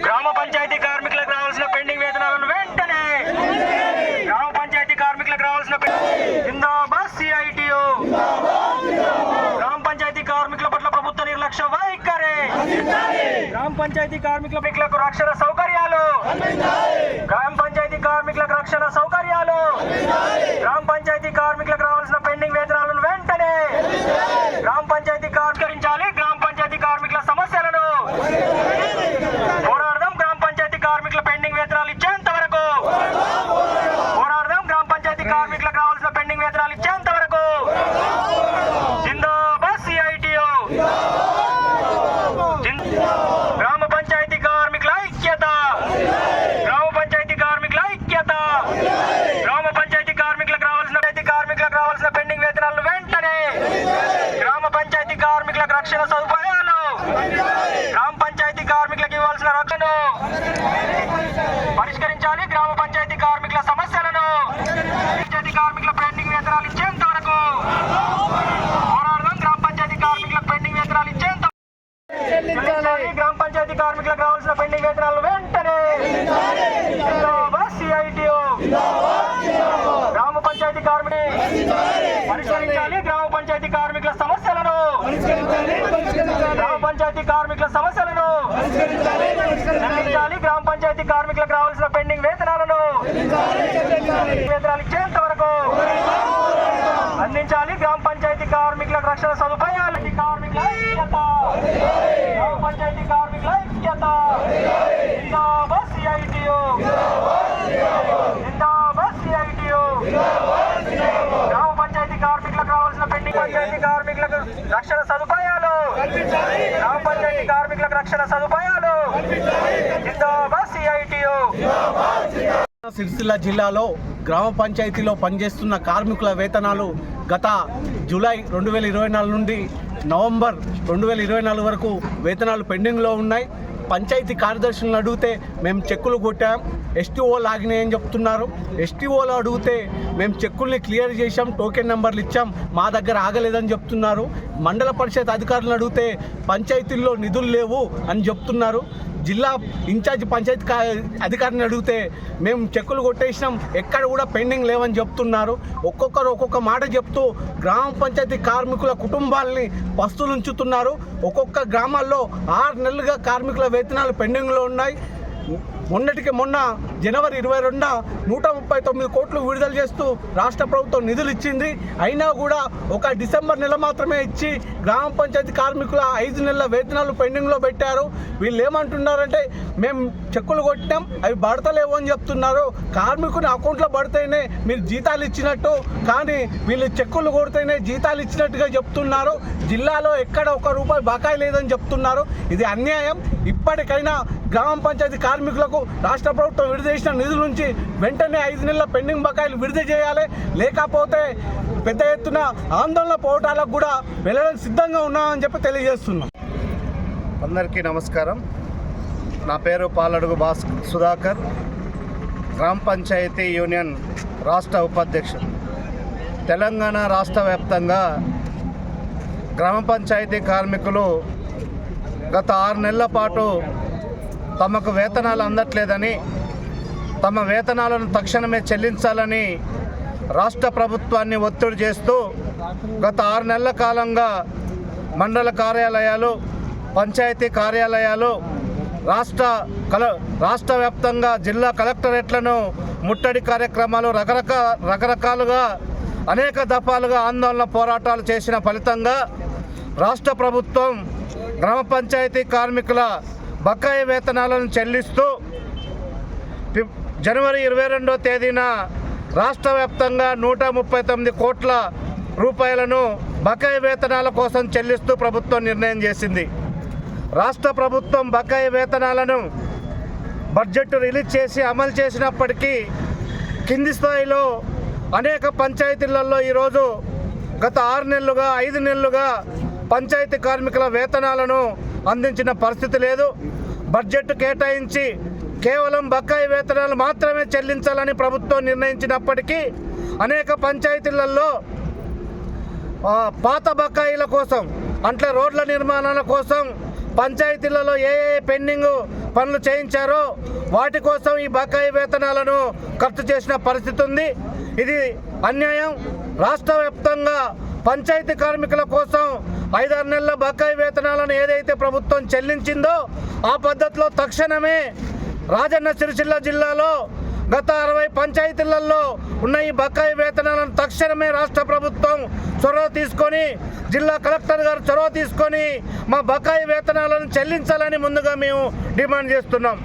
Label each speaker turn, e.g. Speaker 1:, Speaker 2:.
Speaker 1: గ్రామ పంచాయతీ కార్మికులకు రావాల్సిన పెండింగ్ వేతనాలను వెంటనే గ్రామ పంచాయతీ కార్మికులకు రావాల్సిన జిందాబాద్ సిఐటియు గ్రామ పంచాయతీ కార్మికుల పట్ల ప్రభుత్వ నిర్లక్ష్య వైఖరి. గ్రామ పంచాయతీ కార్మికులకు రక్షణ సౌకర్యం గ్రామ పంచాయతీ కార్మికులకు రక్షణ సౌకర్యాలు గ్రామ పంచాయతీ కార్మికులకు రావాల్సిన పెండింగ్ వేతనాలను వెంటనే గ్రామ పంచాయతీ కార్మికరించాలి గ్రామ పంచాయతీ కార్మికుల సమస్యలను పోరాడదాం గ్రామ పంచాయతీ కార్మికుల పెండింగ్ వేతనాలు ఇచ్చేంత వరకు పోరాడదాం గ్రామ పంచాయతీ కార్మికులకు రావాల్సిన పెండింగ్ వేతనాలు ఇచ్చేంత వరకు జిందాబాద్ సిఐటియు గ్రామ పంచాయతీ కార్మికుల ఐక్యత గ్రామ పంచాయతీ కార్మికుల ఐక్యత గ్రామ పంచాయతీ కార్మికులకు రావాల్సిన పంచాయతీ కార్మికులకు రావాల్సిన పెండింగ్ వేతనాలను వెంటనే గ్రామ పంచాయతీ కార్మికులకు రక్షణ సదుపాయాలు గ్రామ పంచాయతీ ఇవ్వాల్సిన రక్షణ పరిష్కరించాలి. గ్రామ పంచాయతీ కార్మికుల సమస్యలను పంచాయతీ కార్మికుల పెండింగ్ వేతనాలు ఇచ్చేంత వరకు పోరాడదాం. గ్రామ పంచాయతీ కార్మికుల పెండింగ్ వేతనాలు ఇచ్చేంత గ్రామ పంచాయతీ కార్మికులకు రావాల్సిన పెండింగ్ వేతనాలు వెంటనే సిఐటియు గ్రామ పంచాయతీ కార్మికుని పరిష్కరించాలి. గ్రామ పంచాయతీ కార్మికుల సమస్యలను పంచాయతీ కార్మికుల సమస్యలను గ్రామ పంచాయతీ కార్మికులకు రావాల్సిన పెండింగ్ వేతనాలను వేతనాలు ఇచ్చేంత వరకు అందించాలి. గ్రామ పంచాయతీ కార్మికులకు రక్షణ సదుపాయాలు కార్మికుల గ్రామ పంచాయతీ కార్మికుల ఐక్యత. సిఐటియు. గ్రామ పంచాయతీ కార్మికులకు రావాల్సిన పెండింగ్ పంచాయతీ కార్మికులకు రక్షణ సదుపాయాలు కార్మికులకు రక్షణ సదుపాయాలు.
Speaker 2: సిరిసిల్ల జిల్లాలో గ్రామ పంచాయతీలో పనిచేస్తున్న కార్మికుల వేతనాలు గత జూలై రెండు వేల ఇరవై నాలుగు నుండి నవంబర్ రెండు వేల ఇరవై నాలుగు వరకు వేతనాలు పెండింగ్లో ఉన్నాయి. పంచాయతీ కార్యదర్శులను అడిగితే మేము చెక్కులు కొట్టాం. ఎస్టీఓలు ఆగినాయని చెప్తున్నారు? ఎస్టీఓలు అడిగితే మేము చెక్కుల్ని క్లియర్ చేశాం టోకెన్ నెంబర్లు ఇచ్చాం మా దగ్గర ఆగలేదని చెప్తున్నారు. మండల పరిషత్ అధికారులను అడిగితే పంచాయతీల్లో నిధులు లేవు అని చెప్తున్నారు. జిల్లా ఇన్ఛార్జ్ పంచాయతీ అధికారిని అడిగితే మేము చెక్కులు కొట్టేసినాం ఎక్కడ కూడా పెండింగ్ లేవని చెప్తున్నారు. ఒక్కొక్కరు ఒక్కొక్క మాట చెప్తూ గ్రామ పంచాయతీ కార్మికుల కుటుంబాలని పస్తులు ఉంచుతున్నారు ఒక్కొక్క గ్రామాల్లో ఆరు నెలలుగా కార్మికుల వేతనాలు పెండింగ్లో ఉన్నాయి. మొన్నటికి మొన్న జనవరి ఇరవై రెండున నూట ముప్పై తొమ్మిది కోట్లు విడుదల చేస్తూ రాష్ట్ర ప్రభుత్వం నిధులు ఇచ్చింది. అయినా కూడా ఒక డిసెంబర్ నెల మాత్రమే ఇచ్చి గ్రామ పంచాయతీ కార్మికుల ఐదు నెలల వేతనాలు పెండింగ్లో పెట్టారు. వీళ్ళు ఏమంటున్నారంటే మేము చెక్కులు కొట్టినాం అవి పడతలేవు అని చెప్తున్నారు. కార్మికుని అకౌంట్లో పడితేనే మీరు జీతాలు ఇచ్చినట్టు కానీ వీళ్ళు చెక్కులు కొడితేనే జీతాలు ఇచ్చినట్టుగా చెప్తున్నారు. జిల్లాలో ఎక్కడ ఒక రూపాయి బకాయి లేదని చెప్తున్నారు. ఇది అన్యాయం. ఇప్పటికైనా గ్రామ పంచాయతీ కార్మికులకు రాష్ట్ర ప్రభుత్వం విడుదల చేసిన నిధుల నుంచి వెంటనే ఐదు నెలల పెండింగ్ బకాయిలు విడుదల చేయాలి. లేకపోతే పెద్ద ఎత్తున ఆందోళన పోవటాలకు కూడా వెళ్ళడానికి సిద్ధంగా ఉన్నామని చెప్పి తెలియజేస్తున్నాం.
Speaker 3: అందరికీ నమస్కారం. నా పేరు పాలడుగు భాస్ సుధాకర్ గ్రామ పంచాయతీ యూనియన్ రాష్ట్ర ఉపాధ్యక్షుడు తెలంగాణ రాష్ట్ర వ్యాప్తంగా గ్రామ పంచాయతీ కార్మికులు గత ఆరు నెలల పాటు తమకు వేతనాలు అందట్లేదని తమ వేతనాలను తక్షణమే చెల్లించాలని రాష్ట్ర ప్రభుత్వాన్ని ఒత్తిడి చేస్తూ గత ఆరు నెలల కాలంగా మండల కార్యాలయాలు పంచాయతీ కార్యాలయాలు రాష్ట్ర కల రాష్ట్ర వ్యాప్తంగా జిల్లా కలెక్టరేట్లను ముట్టడి కార్యక్రమాలు రకరకాల రకరకాలుగా అనేక దఫాలుగా ఆందోళన పోరాటాలు చేసిన ఫలితంగా రాష్ట్ర ప్రభుత్వం గ్రామ పంచాయతీ కార్మికుల బకాయి వేతనాలను చెల్లిస్తూ జనవరి ఇరవై రెండో తేదీన రాష్ట్ర వ్యాప్తంగా నూట ముప్పై తొమ్మిది కోట్ల రూపాయలను బకాయి వేతనాల కోసం చెల్లిస్తూ ప్రభుత్వం నిర్ణయం చేసింది. రాష్ట్ర ప్రభుత్వం బకాయి వేతనాలను బడ్జెట్ రిలీజ్ చేసి అమలు చేసినప్పటికీ కింది స్థాయిలో అనేక పంచాయతీలలో ఈరోజు గత ఆరు నెలలుగా ఐదు నెలలుగా పంచాయతీ కార్మికుల వేతనాలను అందించిన పరిస్థితి లేదు. బడ్జెట్ కేటాయించి కేవలం బకాయి వేతనాలు మాత్రమే చెల్లించాలని ప్రభుత్వం నిర్ణయించినప్పటికీ అనేక పంచాయతీలలో పాత బకాయిల కోసం అంటే రోడ్ల నిర్మాణాల కోసం పంచాయతీలలో ఏ ఏ పెండింగ్ పనులు చేయించారో వాటి కోసం ఈ బకాయి వేతనాలను ఖర్చు చేసిన పరిస్థితి ఉంది. ఇది అన్యాయం. రాష్ట్ర వ్యాప్తంగా పంచాయతీ కార్మికుల కోసం ఐదారు నెలల బకాయి వేతనాలను ఏదైతే ప్రభుత్వం చెల్లించిందో ఆ పద్ధతిలో తక్షణమే రాజన్న సిరిసిల్ల జిల్లాలో గత అరవై పంచాయతీలలో ఉన్న ఈ బకాయి వేతనాలను తక్షణమే రాష్ట్ర ప్రభుత్వం చొరవ తీసుకొని జిల్లా కలెక్టర్ గారు చొరవ తీసుకొని మా బకాయి వేతనాలను చెల్లించాలని ముందుగా మేము డిమాండ్ చేస్తున్నాం.